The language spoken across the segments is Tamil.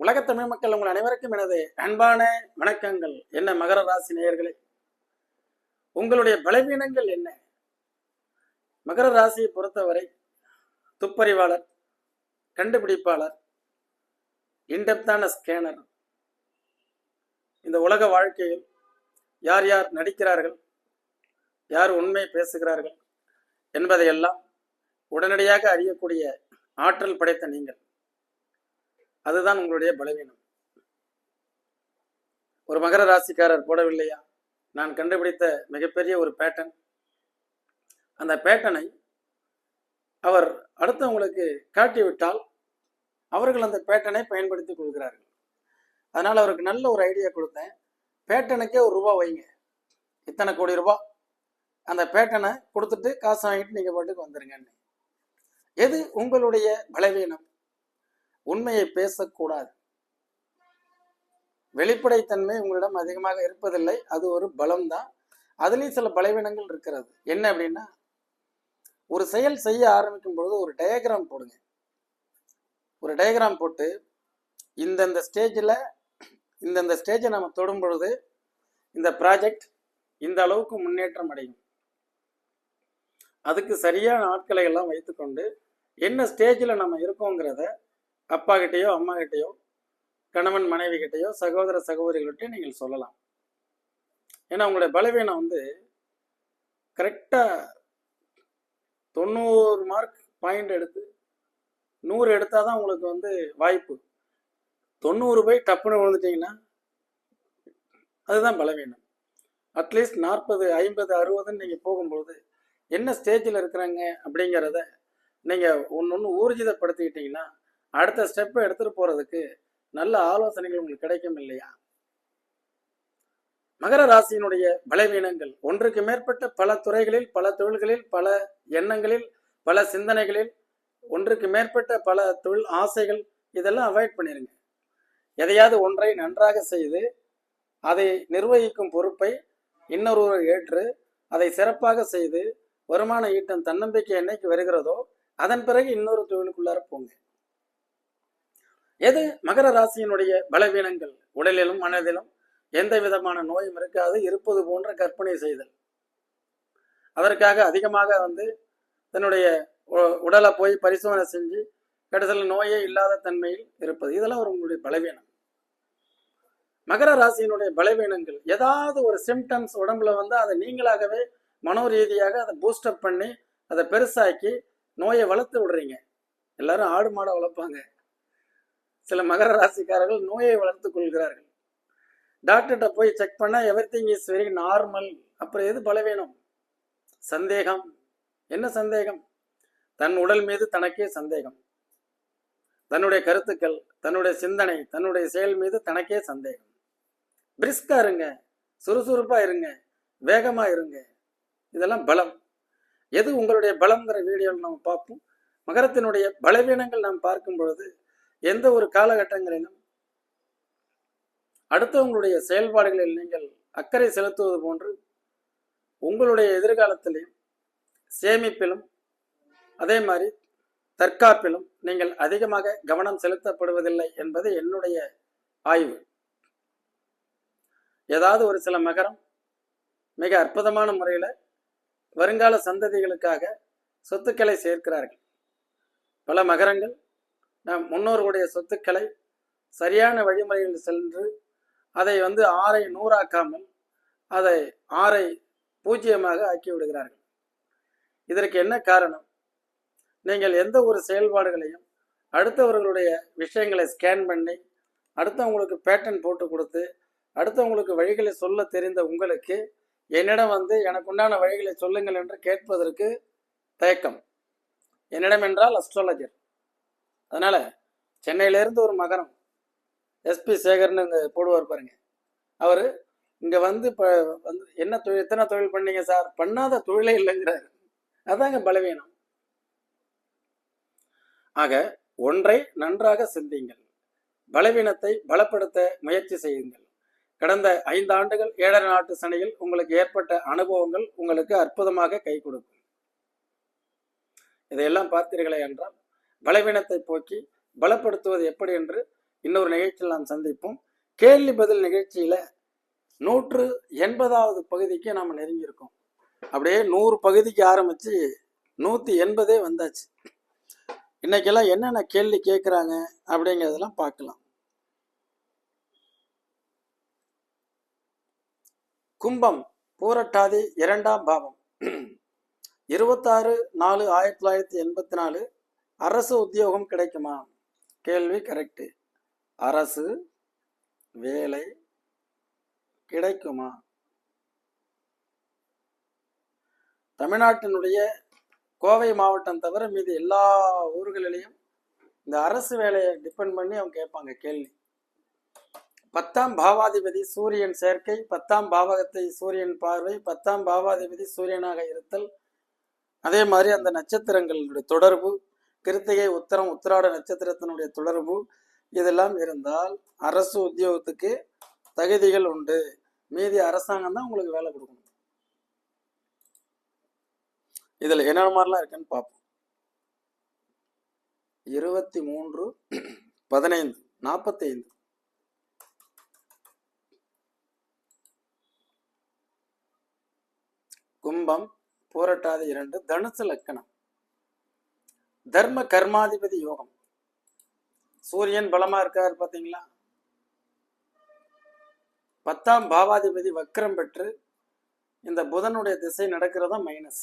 உலகத்தமிழ் மக்கள் உங்கள் அனைவருக்கும் எனது அன்பான வணக்கங்கள். என்ன மகர ராசி நேயர்களே உங்களுடைய பலவீனங்கள் என்ன? மகர ராசியை பொறுத்தவரை துப்பறிவாளர் கண்டுபிடிப்பாளர் இன்டெப்தான ஸ்கேனர் இந்த உலக வாழ்க்கையில் யார் யார் நடிக்கிறார்கள் யார் உண்மை பேசுகிறார்கள் என்பதையெல்லாம் உடனடியாக அறியக்கூடிய ஆற்றல் படைத்த நீங்கள். அதுதான் உங்களுடைய பலவீனம். ஒரு மகர ராசிக்காரர் போடவில்லையா? நான் கண்டுபிடித்த மிகப்பெரிய ஒரு பேட்டன் அந்த பேட்டனை அவர் அடுத்தவங்களுக்கு காட்டிவிட்டால் அவர்கள் அந்த பேட்டனை பயன்படுத்திக் கொள்கிறார்கள். அதனால் அவருக்கு நல்ல ஒரு ஐடியா கொடுத்தேன். பேட்டனுக்கே ஒரு ரூபா வைங்க. இத்தனை கோடி ரூபா. அந்த பேட்டனை கொடுத்துட்டு காசு வாங்கிட்டு நீங்கள் பாட்டுக்கு வந்துருங்கன்னு. எது உங்களுடைய பலவீனம்? உண்மையை பேசக்கூடாது. வெளிப்படைத்தன்மை உங்களிடம் அதிகமாக இருப்பதில்லை. அது ஒரு பலம்தான். அதுலேயும் சில பலவீனங்கள் இருக்கிறது. என்ன அப்படின்னா ஒரு செயல் செய்ய ஆரம்பிக்கும் பொழுது ஒரு டயக்ராம் போடுங்க. ஒரு டயக்ராம் போட்டு இந்தந்த ஸ்டேஜில் இந்தந்த ஸ்டேஜை நம்ம தொடும் பொழுது இந்த ப்ராஜெக்ட் இந்த அளவுக்கு முன்னேற்றம் அடையும். அதுக்கு சரியான ஆட்களை எல்லாம் வைத்துக்கொண்டு என்ன ஸ்டேஜில் நம்ம இருக்கோங்கிறத அப்பா கிட்டேயோ அம்மா கிட்டேயோ கணவன் மனைவி கிட்டேயோ சகோதர சகோதரிகள்கிட்டயோ நீங்கள் சொல்லலாம். ஏன்னா உங்களுடைய பலவீனம் வந்து கரெக்டாக தொண்ணூறு மார்க் பாயிண்ட் எடுத்து நூறு எடுத்தால் தான் உங்களுக்கு வந்து வாய்ப்பு. தொண்ணூறு போய் டப்புன்னு விழுந்துட்டீங்கன்னா அதுதான் பலவீனம். அட்லீஸ்ட் நாற்பது ஐம்பது அறுபதுன்னு நீங்கள் போகும்பொழுது என்ன ஸ்டேஜில் இருக்கிறாங்க அப்படிங்கிறத நீங்கள் ஒன்று ஒன்று ஊர்ஜிதப்படுத்திக்கிட்டீங்கன்னா அடுத்த ஸ்டெப்பை எடுத்துகிட்டு போகிறதுக்கு நல்ல ஆலோசனைகள் உங்களுக்கு கிடைக்கும் இல்லையா? மகர ராசியினுடைய பலவீனங்கள் ஒன்றுக்கு மேற்பட்ட பல துறைகளில் பல தொழில்களில் பல எண்ணங்களில் பல சிந்தனைகளில் ஒன்றுக்கு மேற்பட்ட பல தொழில் ஆசைகள் இதெல்லாம் அவாய்ட் பண்ணிடுங்க எதையாவது ஒன்றை நன்றாக செய்து அதை நிர்வகிக்கும் பொறுப்பை இன்னொருவர் ஏற்று அதை சிறப்பாக செய்து வருமான ஈட்டம் தன்னம்பிக்கை என்னைக்கு வருகிறதோ அதன் பிறகு இன்னொரு தொழிலுக்குள்ளார போங்க. எது? மகர ராசியினுடைய பலவீனங்கள் உடலிலும் மனதிலும் எந்த விதமான நோயும் இருக்காது இருப்பது போன்ற கற்பனை செய்தல். அதற்காக அதிகமாக வந்து தன்னுடைய உ- உடலை போய் பரிசோதனை செஞ்சு கடைசியில் நோயே இல்லாத தன்மையில் இருப்பது. இதெல்லாம் ஒரு உங்களுடைய பலவீனம். மகர ராசியினுடைய பலவீனங்கள் ஏதாவது ஒரு சிம்டம்ஸ் உடம்புல வந்து அதை நீங்களாகவே மனோ ரீதியாக அதை பூஸ்டப் பண்ணி அதை பெருசாக்கி நோயை வளர்த்து விடுறீங்க. எல்லாரும் ஆடு மாடை வளர்ப்பாங்க. சில மகர ராசிக்காரர்கள் நோயை வளர்த்துக் கொள்கிறார்கள். டாக்டர்கிட்ட போய் செக் பண்ணால் everything is very normal அப்புறம் எது பலவீனம்? சந்தேகம். என்ன சந்தேகம்? தன் உடல் மீது தனக்கே சந்தேகம். தன்னுடைய கருத்துக்கள் தன்னுடைய சிந்தனை தன்னுடைய செயல் மீது தனக்கே சந்தேகம். பிரிஸ்கா இருங்க. சுறுசுறுப்பா இருங்க. வேகமா இருங்க. இதெல்லாம் பலம். எது உங்களுடைய பலம்ங்கிற வீடியோவில் நம்ம பார்ப்போம். மகரத்தினுடைய பலவீனங்கள் நாம் பார்க்கும் பொழுது எந்த ஒரு காலகட்டங்களிலும் அடுத்தவங்களுடைய செயல்பாடுகளில் நீங்கள் அக்கறை செலுத்துவது போன்று உங்களுடைய எதிர்காலத்திலையும் சேமிப்பிலும் அதே மாதிரி தற்காப்பிலும் நீங்கள் அதிகமாக கவனம் செலுத்தப்படுவதில்லை என்பது என்னுடைய ஆய்வு. ஏதாவது ஒரு சில மகரம் மிக அற்புதமான முறையில் வருங்கால சந்ததிகளுக்காக சொத்துக்களை சேர்க்கிறார்கள். பல மகரங்கள் நம் முன்னோர்களுடைய சொத்துக்களை சரியான வழிமுறையில் சென்று அதை வந்து ஆறை நூறாக்காமல் அதை ஆறை பூஜ்ஜியமாக ஆக்கி விடுகிறார்கள் இதற்கு என்ன காரணம்? நீங்கள் எந்த ஒரு செயல்பாடுகளையும் அடுத்தவர்களுடைய விஷயங்களை ஸ்கேன் பண்ணி அடுத்தவங்களுக்கு பேட்டர்ன் போட்டு கொடுத்து அடுத்தவங்களுக்கு வழிகளை சொல்ல தெரிந்த உங்களுக்கு என்னிடம் வந்து எனக்கு உண்டான வழிகளை சொல்லுங்கள் என்று கேட்பதற்கு தயக்கம். என்னிடம் என்றால் அஸ்ட்ராலஜர் அதனால சென்னையிலேருந்து ஒரு மகரம் எஸ்பி சேகர்னு இங்கே போடுவார் பாருங்க. அவர் இங்கே வந்து இப்போ வந்து என்ன தொழில் எத்தனை தொழில் பண்ணீங்க சார்? பண்ணாத தொழிலே இல்லைங்கிறாரு. அதாங்க பலவீனம். ஆக ஒன்றை நன்றாக சிந்தியுங்கள். பலவீனத்தை பலப்படுத்த முயற்சி செய்யுங்கள். கடந்த ஐந்து ஆண்டுகள் ஏழரை நாட்டு சனியில் உங்களுக்கு ஏற்பட்ட அனுபவங்கள் உங்களுக்கு அற்புதமாக கை கொடுக்கும். இதையெல்லாம் பார்த்தீர்களே என்றால் பலவீனத்தை போக்கி பலப்படுத்துவது எப்படி என்று இன்னொரு நிகழ்ச்சியில் நாம் சந்திப்போம். கேள்வி பதில் நிகழ்ச்சியில நூற்று எண்பதாவது பகுதிக்கு நாம் நெருங்கியிருக்கோம். அப்படியே நூறு பகுதிக்கு ஆரம்பிச்சு நூற்றி எண்பதே வந்தாச்சு. இன்னைக்கெல்லாம் என்னென்ன கேள்வி கேட்குறாங்க அப்படிங்கிறதெல்லாம் பார்க்கலாம். கும்பம் பூரட்டாதி இரண்டாம் பாவம். இருபத்தாறு நாலு ஆயிரத்தி தொள்ளாயிரத்தி எண்பத்தி நாலு அரசு உத்தியோகம் கிடைக்குமா? கேள்வி கரெக்டு அரசு வேலை கிடைக்குமா? தமிழ்நாட்டினுடைய கோவை மாவட்டம் தவிர மீது எல்லா ஊர்களிலையும் இந்த அரசு வேலையை டிபெண்ட் பண்ணி அவங்க கேட்பாங்க கேள்வி. பத்தாம் பாவாதிபதி சூரியன் சேர்க்கை பத்தாம் பாவகத்தை சூரியன் பார்வை பத்தாம் பாவாதிபதி சூரியனாக இருத்தல் அதே மாதிரி அந்த நட்சத்திரங்களுடைய தொடர்பு கிருத்திகை உத்தரம் உத்திராட நட்சத்திரத்தினுடைய தொடர்பு இதெல்லாம் இருந்தால் அரசு உத்தியோகத்துக்கு தகுதிகள் உண்டு. மீதி அரசாங்கம் தான் உங்களுக்கு வேலை கொடுக்கணும். இதுல என்ன மாதிரிலாம் இருக்குன்னு பார்ப்போம். இருபத்தி மூன்று பதினைந்து நாற்பத்தி ஐந்து கும்பம் பூரட்டாதி இரண்டு தனுசு லக்கணம். தர்ம கர்மாதிபதி யோகம். சூரியன் பலமா இருக்கார் பார்த்தீங்களா பத்தாம் பாவாதிபதி வக்ரம் பெற்று இந்த புதனுடைய திசை நடக்கிறதா மைனஸ்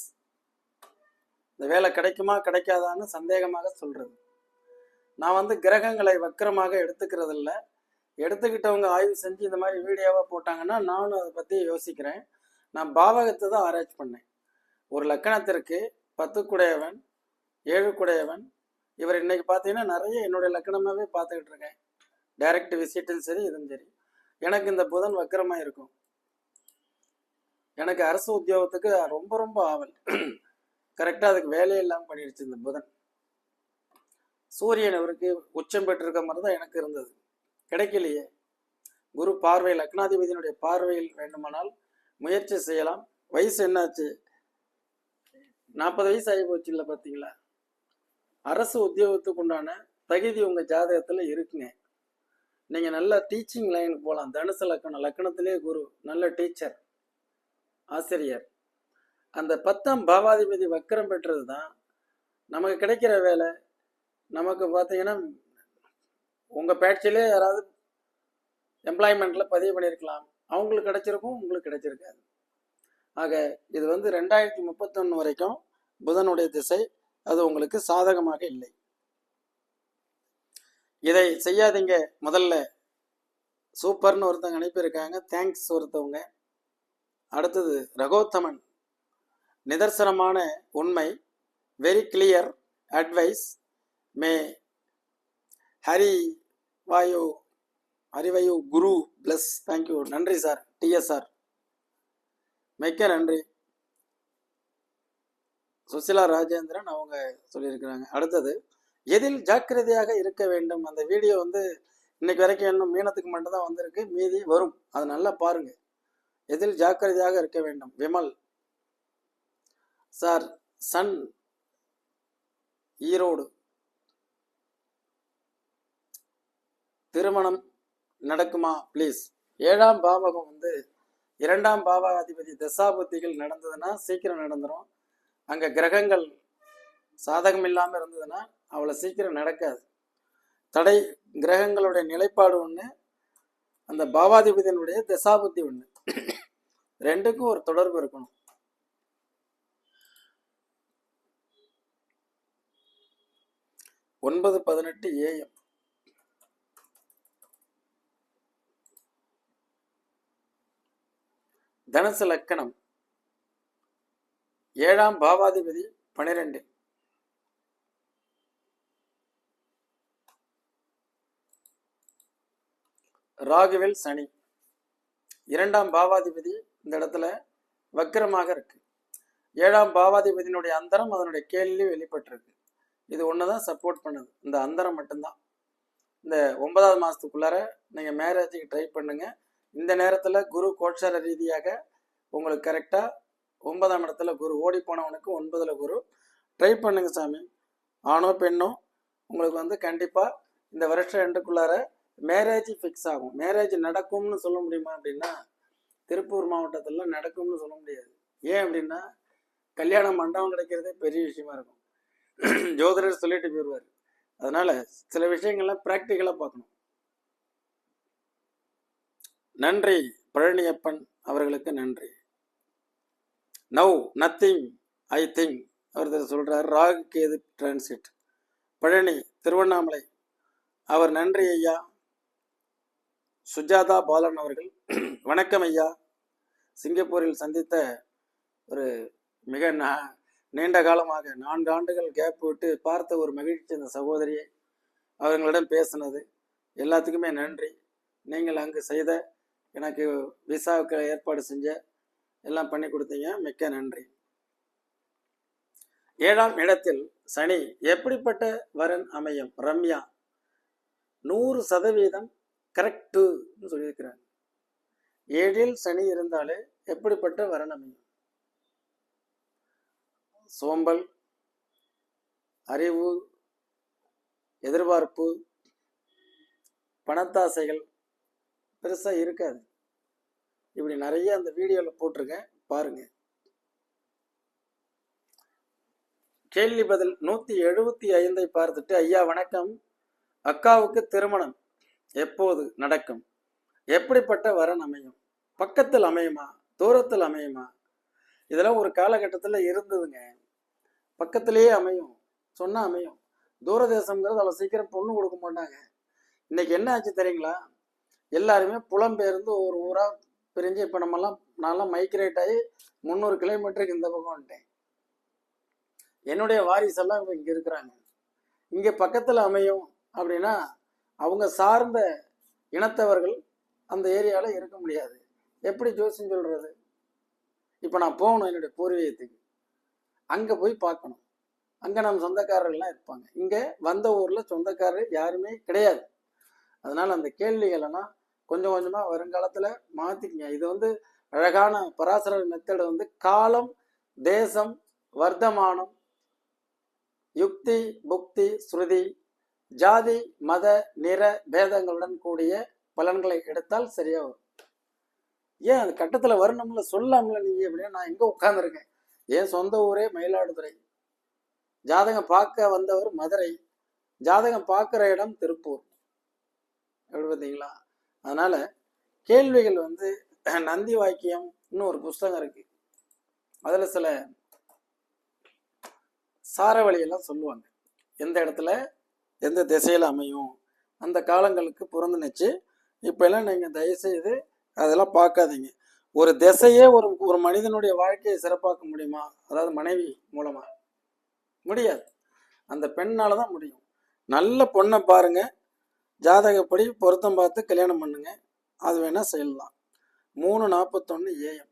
இந்த வேலை கிடைக்குமா கிடைக்காதான்னு சந்தேகமாக சொல்றது. நான் வந்து கிரகங்களை வக்கரமாக எடுத்துக்கிறது இல்லை எடுத்துக்கிட்டவங்க ஆய்வு செஞ்சு இந்த மாதிரி வீடியோவாக போட்டாங்கன்னா நானும் அதை பற்றி யோசிக்கிறேன். நான் பாவகத்தை தான் ஆராய்ச்சி பண்ணேன். ஒரு லக்கணத்திற்கு பத்துக்குடையவன் ஏழுக்குடையவன். இவர் இன்னைக்கு பார்த்தீங்கன்னா நிறைய என்னுடைய லக்கணமாகவே பார்த்துக்கிட்டு இருக்கேன். டைரக்ட் விசிட்டும் சரி இதுவும் சரி. எனக்கு இந்த புதன் வக்கரமாக இருக்கும். எனக்கு அரசு உத்தியோகத்துக்கு ரொம்ப ரொம்ப ஆவல். கரெக்டாக அதுக்கு வேலையெல்லாம் இல்லாமல் பண்ணிடுச்சு இந்த புதன். சூரியன் அவருக்கு உச்சம் பெற்றிருக்க மாதிரி தான் எனக்கு இருந்தது. கிடைக்கலையே. குரு பார்வை லக்னாதிபதியினுடைய பார்வையில் வேண்டுமானால் முயற்சி செய்யலாம். வயசு என்னாச்சு? நாற்பது வயசு ஆகி போச்சு இல்லை பார்த்தீங்களா அரசு உத்தியோகத்துக்கு உண்டான தகுதி உங்கள் ஜாதகத்தில் இருக்குங்க. நீங்கள் நல்லா டீச்சிங் லைனுக்கு போகலாம் தனுசு லக்கணம் லக்கணத்திலே குரு நல்ல டீச்சர் ஆசிரியர். அந்த பத்தாம் பாவாதிபதி வக்கரம் பெற்றது தான் நமக்கு கிடைக்கிற வேலை. நமக்கு பார்த்தீங்கன்னா உங்கள் பேட்சிலே யாராவது எம்ப்ளாய்மெண்ட்டில் பதிவு பண்ணியிருக்கலாம் அவங்களுக்கு கிடைச்சிருக்கும் உங்களுக்கு கிடைச்சிருக்காது. ஆக இது வந்து ரெண்டாயிரத்தி முப்பத்தொன்று வரைக்கும் புதனுடைய திசை அது உங்களுக்கு சாதகமாக இல்லை. இதை செய்யாதீங்க. முதல்ல சூப்பர்னு ஒருத்தவங்க அனுப்பியிருக்காங்க. தேங்க்ஸ் ஒருத்தவங்க. அடுத்தது ரகோத்தமன். நிதர்சனமான உண்மை. Very clear advice May Hari Vayu Harivayu Guru plus thank you நன்றி சார். டிஎஸ்ஆர் மிக்க நன்றி. சுசிலா ராஜேந்திரன் அவங்க சொல்லியிருக்கிறாங்க. அடுத்தது எதில் ஜாக்கிரதையாக இருக்க வேண்டும்? அந்த வீடியோ வந்து இன்னைக்கு வரைக்கும் இன்னும் மீனத்துக்கு மட்டும்தான் வந்திருக்கு. மீதி வரும். அது நல்லா பாருங்க. எதில் ஜாக்கிரதையாக இருக்க வேண்டும்? விமல். சார் சன் ஈரோடு. திருமணம் நடக்குமா? ப்ளீஸ். ஏழாம் பாவகம் வந்து இரண்டாம் பாவாதிபதி தசாபுத்திகள் நடந்ததுன்னா சீக்கிரம் நடந்துரும். அங்கே கிரகங்கள் சாதகம் இல்லாமல் இருந்ததுன்னா அவ்வளோ சீக்கிரம் நடக்காது. தடை கிரகங்களுடைய நிலைப்பாடு ஒன்று அந்த பாவாதிபதியினுடைய தசாபுத்தி ஒன்று ரெண்டுக்கும் ஒரு தொடர்பு இருக்கணும். ஒன்பது பதினெட்டு ஏஎம் தனுசு லக்கணம். ஏழாம் பாவாதிபதி பனிரெண்டு. ராகுவில் சனி. இரண்டாம் பாவாதிபதி இந்த இடத்துல வக்கிரமாக இருக்கு. ஏழாம் பாவாதிபதியினுடைய அந்தரம் அதனுடைய கேள்வி வெளிப்பட்டிருக்கு. இது ஒன்று தான் சப்போர்ட் பண்ணுது. இந்த அந்தரம் மட்டும்தான். இந்த ஒன்பதாவது மாதத்துக்குள்ளார நீங்கள் மேரேஜுக்கு ட்ரை பண்ணுங்க. இந்த நேரத்தில் குரு கோட்சார ரீதியாக உங்களுக்கு கரெக்டாக ஒன்பதாம் இடத்துல குரு. ஓடி போனவனுக்கு ஒன்பதுல குரு. ட்ரை பண்ணுங்க சாமி. ஆணோ பெண்ணோ உங்களுக்கு வந்து கண்டிப்பாக இந்த வருஷம் ரெண்டுக்குள்ளார மேரேஜ் ஃபிக்ஸ் ஆகும். மேரேஜ் நடக்கும்னு சொல்ல முடியுமா அப்படின்னா திருப்பூர் மாவட்டத்துல நடக்கும்னு சொல்ல முடியாது. ஏன் அப்படின்னா கல்யாண மண்டபம் கிடைக்கிறதே பெரிய விஷயமா இருக்கும். ஜோதிடர் சொல்லிட்டு போயிடுவார் அதனால சில விஷயங்கள்லாம் ப்ராக்டிக்கலாக பார்க்கணும். நன்றி பழனியப்பன் அவர்களுக்கு நன்றி. நவ் நத்திங் ஐ திங்க் ஒருத்தர் சொல்கிறார் ராகு கேது டிரான்சிட் பழனி திருவண்ணாமலை. அவர் நன்றி ஐயா. சுஜாதா பாலன் அவர்கள் வணக்கம் ஐயா. சிங்கப்பூரில் சந்தித்த ஒரு மிக நீண்ட காலமாக நான்கு ஆண்டுகள் கேப் விட்டு பார்த்த ஒரு மகிழ்ச்சி இந்த சகோதரியை. அவர்களிடம் பேசினது எல்லாத்துக்குமே நன்றி. நீங்கள் அங்கு செய்த எனக்கு விசாவுக்கு ஏற்பாடு செஞ்ச எல்லாம் பண்ணி கொடுத்தீங்க. மிக்க நன்றி. ஏழாம் இடத்தில் சனி எப்படிப்பட்ட வரன் அமையும்? ரம்யா. நூறு சதவீதம் கரெக்டுன்னு சொல்லியிருக்கிறாங்க ஏழில் சனி இருந்தாலே எப்படிப்பட்ட வரன் அமையும்? சோம்பல் அறிவு எதிர்பார்ப்பு பணத்தாசைகள் பெருசாக இருக்காது. இப்படி நிறைய அந்த வீடியோவில் போட்டிருக்கேன். பாருங்க. கேள்வி பதில் நூத்தி எழுபத்தி ஐந்தை பார்த்துட்டு ஐயா வணக்கம். அக்காவுக்கு திருமணம் எப்போது நடக்கும்? எப்படிப்பட்ட வரன் அமையும்? பக்கத்தில் அமையுமா? தூரத்தில் அமையுமா? இதெல்லாம் ஒரு காலகட்டத்தில் இருந்ததுங்க. பக்கத்திலேயே அமையும். சொன்னா அமையும். தூரதேசம்ங்கிறது அவ்வளோ சீக்கிரம் பொண்ணு கொடுக்க மாட்டாங்க. இன்னைக்கு என்ன ஆச்சு தெரியுங்களா? எல்லாருமே புலம்பெயர்ந்து ஒரு ஊரா பிரிஞ்சு இப்போ நம்மலாம் நான்லாம் மைக்ரேட் ஆகி முந்நூறு கிலோமீட்டருக்கு இந்த பக்கம் வந்துட்டேன். என்னுடைய வாரிசெல்லாம் இங்க இருக்கிறாங்க. இங்க பக்கத்துல அமையும் அப்படின்னா அவங்க சார்ந்த இனத்தவர்கள் அந்த ஏரியால இருக்க முடியாது. எப்படி ஜோசியம் சொல்றது? இப்ப நான் போகணும் என்னுடைய பூர்வீகத்துக்கு. அங்க போய் பார்க்கணும். அங்க நம்ம சொந்தக்காரர்கள்லாம் இருப்பாங்க. இங்க வந்த ஊர்ல சொந்தக்காரர் யாருமே கிடையாது. அதனால அந்த கேள்விகள் எல்லாம் கொஞ்சம் கொஞ்சமாக வருங்காலத்தில் மாற்றிக்கிங்க இது வந்து அழகான பராசரர் மெத்தட் வந்து காலம் தேசம் வர்த்தமானம் யுக்தி புக்தி ஸ்ருதி ஜாதி மத நிற பேதங்களுடன் கூடிய பலன்களை எடுத்தால் சரியாக வரும். ஏன் அந்த கட்டத்தில் வரணும்ல? சொல்லாமல நீங்க அப்படின்னா நான் எங்கே உட்காந்துருக்கேன் என் சொந்த ஊரே மயிலாடுதுறை. ஜாதகம் பார்க்க வந்தவர் மதுரை. ஜாதகம் பார்க்குற இடம் திருப்பூர். எப்படி பார்த்தீங்களா? அதனால கேள்விகள் வந்து நந்தி வாக்கியம் இன்னும் ஒரு புஸ்தகம் இருக்கு. அதுல சில சாரவழியெல்லாம் சொல்லுவாங்க. எந்த இடத்துல எந்த திசையில அமையும் அந்த காலங்களுக்கு பொருந்துனுச்சு. இப்ப எல்லாம் நீங்க தயவுசெய்து அதெல்லாம் பார்க்காதீங்க. ஒரு திசையே ஒரு ஒரு மனிதனுடைய வாழ்க்கையை சிறப்பாக்க முடியுமா? அதாவது மனைவி மூலமா. முடியாது. அந்த பெண்ணால தான் முடியும். நல்ல பொண்ணை பாருங்க. ஜாதகப்படி பொருத்தம் பார்த்து கல்யாணம் பண்ணுங்க. அது வேணால் செய்யலாம். மூணு நாற்பத்தொன்று ஏஎம்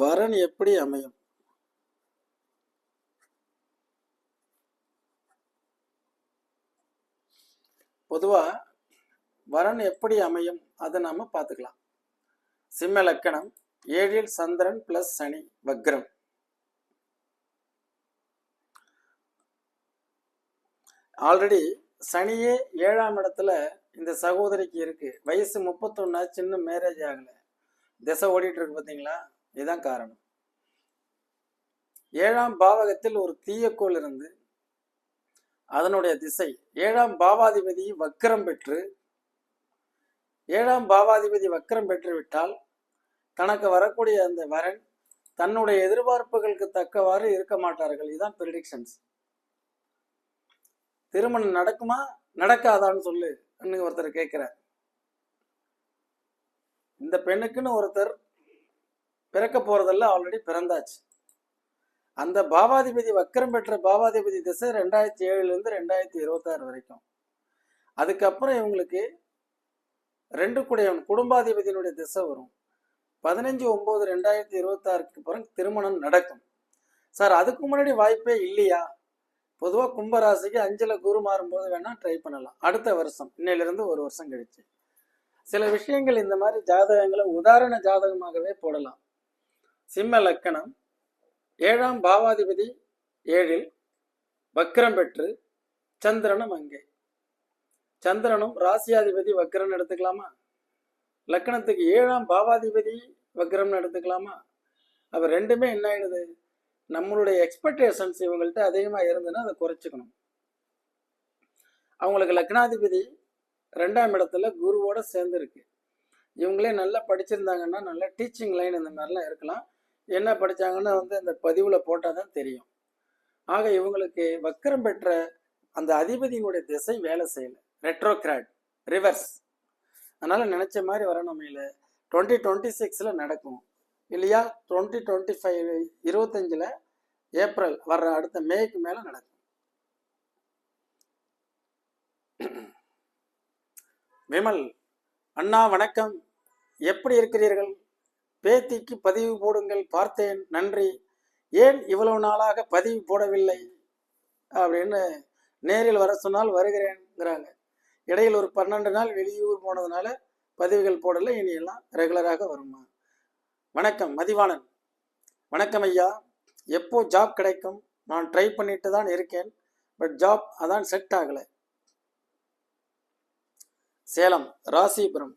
வரன் எப்படி அமையும்? பொதுவாக வரன் எப்படி அமையும்? அதை நாம் பார்த்துக்கலாம். சிம்ம லக்கணம் ஏழில் சந்திரன் பிளஸ் சனி வக்ரம். ஆல்ரெடி சனியே ஏழாம் இடத்துல இந்த சகோதரிக்கு இருக்கு. வயசு முப்பத்தொன்னாச்சு இன்னும் மேரேஜ் ஆகல. திசை ஓடிட்டு இருக்கு பாத்தீங்களா? இதுதான் காரணம். ஏழாம் பாவகத்தில் ஒரு தீயக்கோள் இருந்து அதனுடைய திசை. ஏழாம் பாவாதிபதி வக்கரம் பெற்று ஏழாம் பாவாதிபதி வக்கரம் பெற்றுவிட்டால் தனக்கு வரக்கூடிய அந்த வரன் தன்னுடைய எதிர்பார்ப்புகளுக்கு தக்கவாறு இருக்க மாட்டார்கள். இதுதான் ப்ரிடிக்ஷன்ஸ் திருமணம் நடக்குமா? நடக்காதான்னு சொல்லு அன்னைக்கு ஒருத்தர் கேட்கிறார் இந்த பெண்ணுக்குன்னு ஒருத்தர் பிறக்க போறதெல்லாம் ஆல்ரெடி பிறந்தாச்சு. அந்த பாவாதிபதி வக்கரம் பெற்ற பாவாதிபதி திசை ரெண்டாயிரத்தி ஏழுலேருந்து ரெண்டாயிரத்தி இருபத்தாறு வரைக்கும். அதுக்கப்புறம் இவங்களுக்கு ரெண்டு குடையவன் குடும்பாதிபதியினுடைய திசை வரும். பதினஞ்சு ஒம்பது ரெண்டாயிரத்தி இருபத்தாறுக்கு அப்புறம் திருமணம் நடக்கும். சார் அதுக்கு முன்னாடி வாய்ப்பே இல்லையா? பொதுவாக கும்பராசிக்கு அஞ்சில் குரு மாறும்போது வேணால் ட்ரை பண்ணலாம். அடுத்த வருஷம் இன்னையிலிருந்து ஒரு வருஷம் கழிச்சு. சில விஷயங்கள் இந்த மாதிரி ஜாதகங்களை உதாரண ஜாதகமாகவே போடலாம். சிம்ம லக்கணம் ஏழாம் பாவாதிபதி ஏழில் வக்ரம் பெற்று சந்திரனும் அங்கே. சந்திரனும் ராசியாதிபதி வக்ரன் எடுத்துக்கலாமா? லக்கணத்துக்கு ஏழாம் பாவாதிபதி வக்ரம்னு எடுத்துக்கலாமா? அப்போ ரெண்டுமே என்ன ஆயிடுது? நம்மளுடைய எக்ஸ்பெக்டேஷன்ஸ் இவங்கள்ட்ட அதிகமாக இருந்ததுன்னா அதை குறைச்சிக்கணும். அவங்களுக்கு லக்னாதிபதி ரெண்டாம் இடத்துல குருவோட சேர்ந்துருக்கு இவங்களே நல்லா படிச்சிருந்தாங்கன்னா நல்லா டீச்சிங் லைன் இந்த மாதிரிலாம் இருக்கலாம். என்ன படித்தாங்கன்னு வந்து அந்த பதிவில் போட்டால் தான் தெரியும். ஆக இவங்களுக்கு வக்கரம் பெற்ற அந்த அதிபதியினுடைய திசை வேலை செய்யலை. ரெட்ரோகிராட் ரிவர்ஸ் அதனால் நினச்ச மாதிரி வரணும் இல்லை டுவெண்ட்டி டுவெண்ட்டி சிக்ஸில் நடக்கும். இல்லையா? டுவெண்ட்டி டுவெண்ட்டி ஃபைவ் இருபத்தஞ்சில் ஏப்ரல் வர்ற அடுத்த மேக்கு மேலே நடக்கும். விமல் அண்ணா வணக்கம். எப்படி இருக்கிறீர்கள்? பேத்திக்கு பதிவு போடுங்கள் பார்த்தேன் நன்றி. ஏன் இவ்வளவு நாளாக பதிவு போடவில்லை? அப்படின்னு நேரில் வர சொன்னால் வருகிறேங்கிறாங்க இடையில் ஒரு பன்னெண்டு நாள் வெளியூர் போனதுனால பதிவுகள் போடலை இனி எல்லாம் ரெகுலராக வருமா? வணக்கம் மதிவாணன். வணக்கம் ஐயா. எப்போ ஜாப் கிடைக்கும்? நான் ட்ரை பண்ணிட்டு தான் இருக்கேன் பட் ஜாப் அதான் செட் ஆகலை. சேலம் ராசிபுரம்.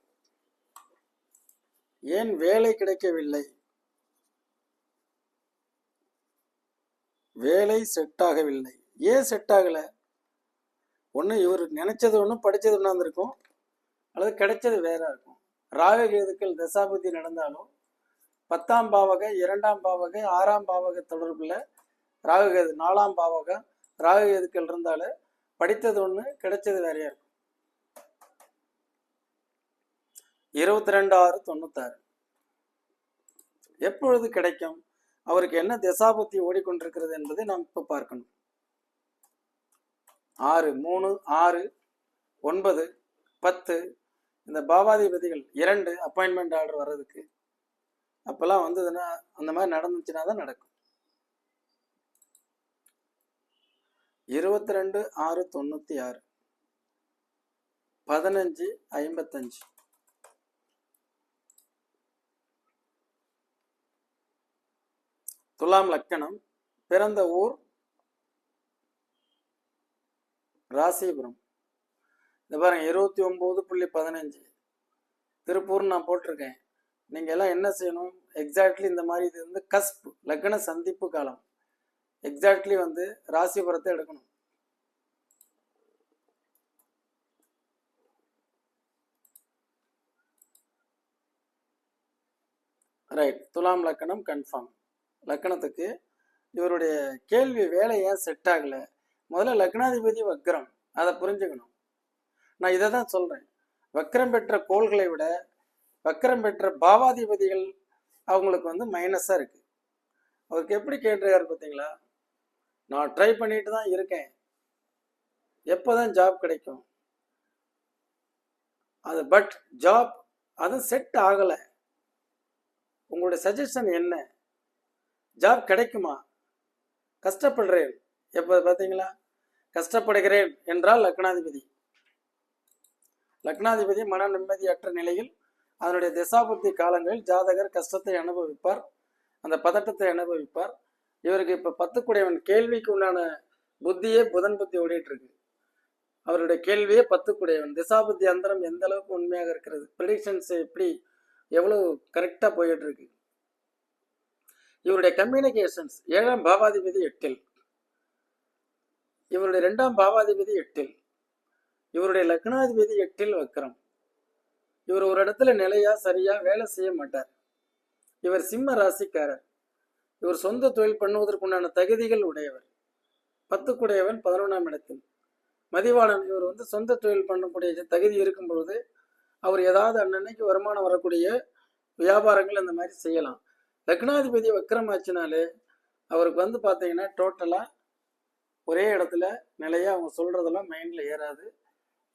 ஏன் வேலை கிடைக்கவில்லை? வேலை செட் ஆகவில்லை. ஏன் செட் ஆகலை? ஒன்று இவர் நினைச்சது ஒன்று படித்தது ஒன்றா இருந்திருக்கும். அல்லது கிடைச்சது வேற இருக்கும். ராககேதுக்கள் தசாபதி நடந்தாலும் பத்தாம் பாவக இரண்டாம் பாவக ஆறாம் பாவக தொடர்பில் ராகுகேது நாலாம் பாவகம் ராகுகேதுக்கள் இருந்தாலே படித்தது ஒன்று கிடைச்சது வேறையா இருக்கும். இருபத்தி ரெண்டு ஆறு தொண்ணூத்தாறு. எப்பொழுது கிடைக்கும்? அவருக்கு என்ன திசாபுத்தி ஓடிக்கொண்டிருக்கிறது என்பதை நாம் இப்போ பார்க்கணும். ஆறு மூணு ஆறு ஒன்பது பத்து இந்த பாவாதிபதிகள் இரண்டு அப்பாயின்மெண்ட் ஆர்டர் வர்றதுக்கு அப்போல்லாம் வந்ததுன்னா அந்த மாதிரி நடந்துச்சுன்னா தான் நடக்கும். இருபத்தி ரெண்டு ஆறு தொண்ணூற்றி ஆறு பதினஞ்சு ஐம்பத்தஞ்சு. துலாம் லக்கணம் பிறந்த ஊர் ராசிபுரம். இந்த பாருங்க இருபத்தி ஒம்பது புள்ளி பதினஞ்சு. திருப்பூர் நான் போட்டிருக்கேன். நீங்கள் எல்லாம் என்ன செய்யணும்? எக்ஸாக்ட்லி இந்த மாதிரி இது வந்து கஸ்ப் லக்ன சந்திப்பு காலம். எக்ஸாக்ட்லி வந்து ராசிபுரத்தை எடுக்கணும். ரைட் துலாம் லக்கணம் கன்ஃபார்ம் லக்கணத்துக்கு இவருடைய கேள்வி வேலை ஏன் செட் ஆகலை? முதல்ல லக்னாதிபதி வக்ரம். அதை புரிஞ்சுக்கணும். நான் இதை தான் சொல்கிறேன் வக்ரம் பெற்ற கோள்களை விட வக்கரம் பெற்ற பாவாதிபதிகள் அவங்களுக்கு வந்து மைனஸாக இருக்குது அவருக்கு எப்படி கேட்டிருக்காரு பார்த்தீங்களா? நான் ட்ரை பண்ணிட்டு தான் இருக்கேன். எப்போ தான் ஜாப் கிடைக்கும்? அது பட் ஜாப் அது செட் ஆகலை. உங்களுடைய சஜஷன் என்ன? ஜாப் கிடைக்குமா? கஷ்டப்படுறேன். எப்போ பார்த்தீங்களா? கஷ்டப்படுகிறேன் என்றால் லக்னாதிபதி. லக்னாதிபதி மன நிம்மதியற்ற நிலையில் அதனுடைய திசாபுத்தி காலங்களில் ஜாதகர் கஷ்டத்தை அனுபவிப்பார் அந்த பதட்டத்தை அனுபவிப்பார். இவருக்கு இப்போ பத்துக்குடையவன் கேள்விக்கு உண்டான புத்தியே புதன் புத்தி ஓடிட்டு இருக்கு அவருடைய கேள்வியே பத்துக்குடையவன். திசாபுத்தி அந்தரம் எந்த அளவுக்கு உண்மையாக இருக்கிறது? ப்ரிடிக்ஷன்ஸ் எப்படி எவ்வளவு கரெக்டாக போயிட்டு இருக்கு இவருடைய கம்யூனிகேஷன்ஸ் ஏழாம் பாவாதிபதி எட்டில். இவருடைய இரண்டாம் பாவாதிபதி எட்டில். இவருடைய லக்னாதிபதி எட்டில் வக்கரம் இவர் ஒரு இடத்துல நிலையா சரியா வேலை செய்ய மாட்டார். இவர் சிம்ம ராசிக்காரர். இவர் சொந்த தொழில் பண்ணுவதற்குண்டான தகுதிகள் உடையவர். பத்துக்குடையவன் பதினொன்றாம் இடத்தில். மதிவாளன் இவர் வந்து சொந்த தொழில் பண்ணக்கூடிய தகுதி இருக்கும் பொழுது அவர் ஏதாவது அன்னன்னைக்கு வருமானம் வரக்கூடிய வியாபாரங்கள் அந்த மாதிரி செய்யலாம். லக்னாதிபதி வக்கரமாச்சினாலே அவருக்கு வந்து பார்த்தீங்கன்னா டோட்டலாக ஒரே இடத்துல நிலையாக அவங்க சொல்கிறதெல்லாம் மைண்டில் ஏறாது.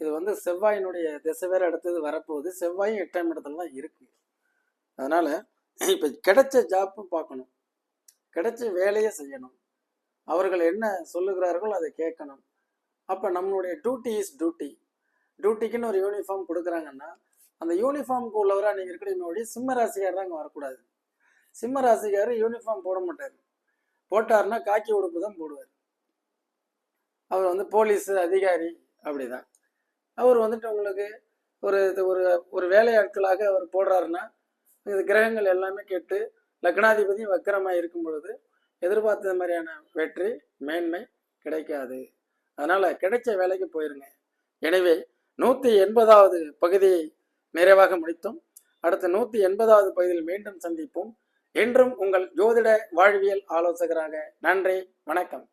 இது வந்து செவ்வாயினுடைய திசை வேற அடுத்தது வரப்போகுது. செவ்வாயும் எட்டாம் இடத்துல தான் இருக்குது அதனால் இப்போ கிடைச்ச ஜாப்பும் பார்க்கணும். கிடைச்ச வேலையை செய்யணும். அவர்கள் என்ன சொல்லுகிறார்களோ அதை கேட்கணும். அப்போ நம்மளுடைய டியூட்டி இஸ் டியூட்டி டியூட்டிக்குன்னு ஒரு யூனிஃபார்ம் கொடுக்குறாங்கன்னா அந்த யூனிஃபார்முக்கு உள்ளவராக நீங்கள் இருக்கிறீங்க ஒழிய சிம்ம ராசிக்காரர் அங்கே வரக்கூடாது. சிம்ம ராசிக்காரர் யூனிஃபார்ம் போட மாட்டார். போட்டாருன்னா காக்கி உடுப்பு தான் போடுவார். அவர் வந்து போலீஸ் அதிகாரி அப்படிதான். அவர் வந்துட்டு உங்களுக்கு ஒரு இது ஒரு ஒரு வேலையாட்களாக அவர் போடுறாருன்னா இது கிரகங்கள் எல்லாமே கெட்டு லக்னாதிபதி வக்கரமாக இருக்கும் பொழுது எதிர்பார்த்த மாதிரியான வெற்றி மேன்மை கிடைக்காது. அதனால் கிடைச்ச வேலைக்கு போயிருங்க. எனவே நூற்றி எண்பதாவது பகுதியை நிறைவாக முடித்தோம். அடுத்த நூற்றி எண்பதாவது பகுதியில் மீண்டும் சந்திப்போம். என்றும் உங்கள் ஜோதிட வாழ்வியல் ஆலோசகராக நன்றி வணக்கம்.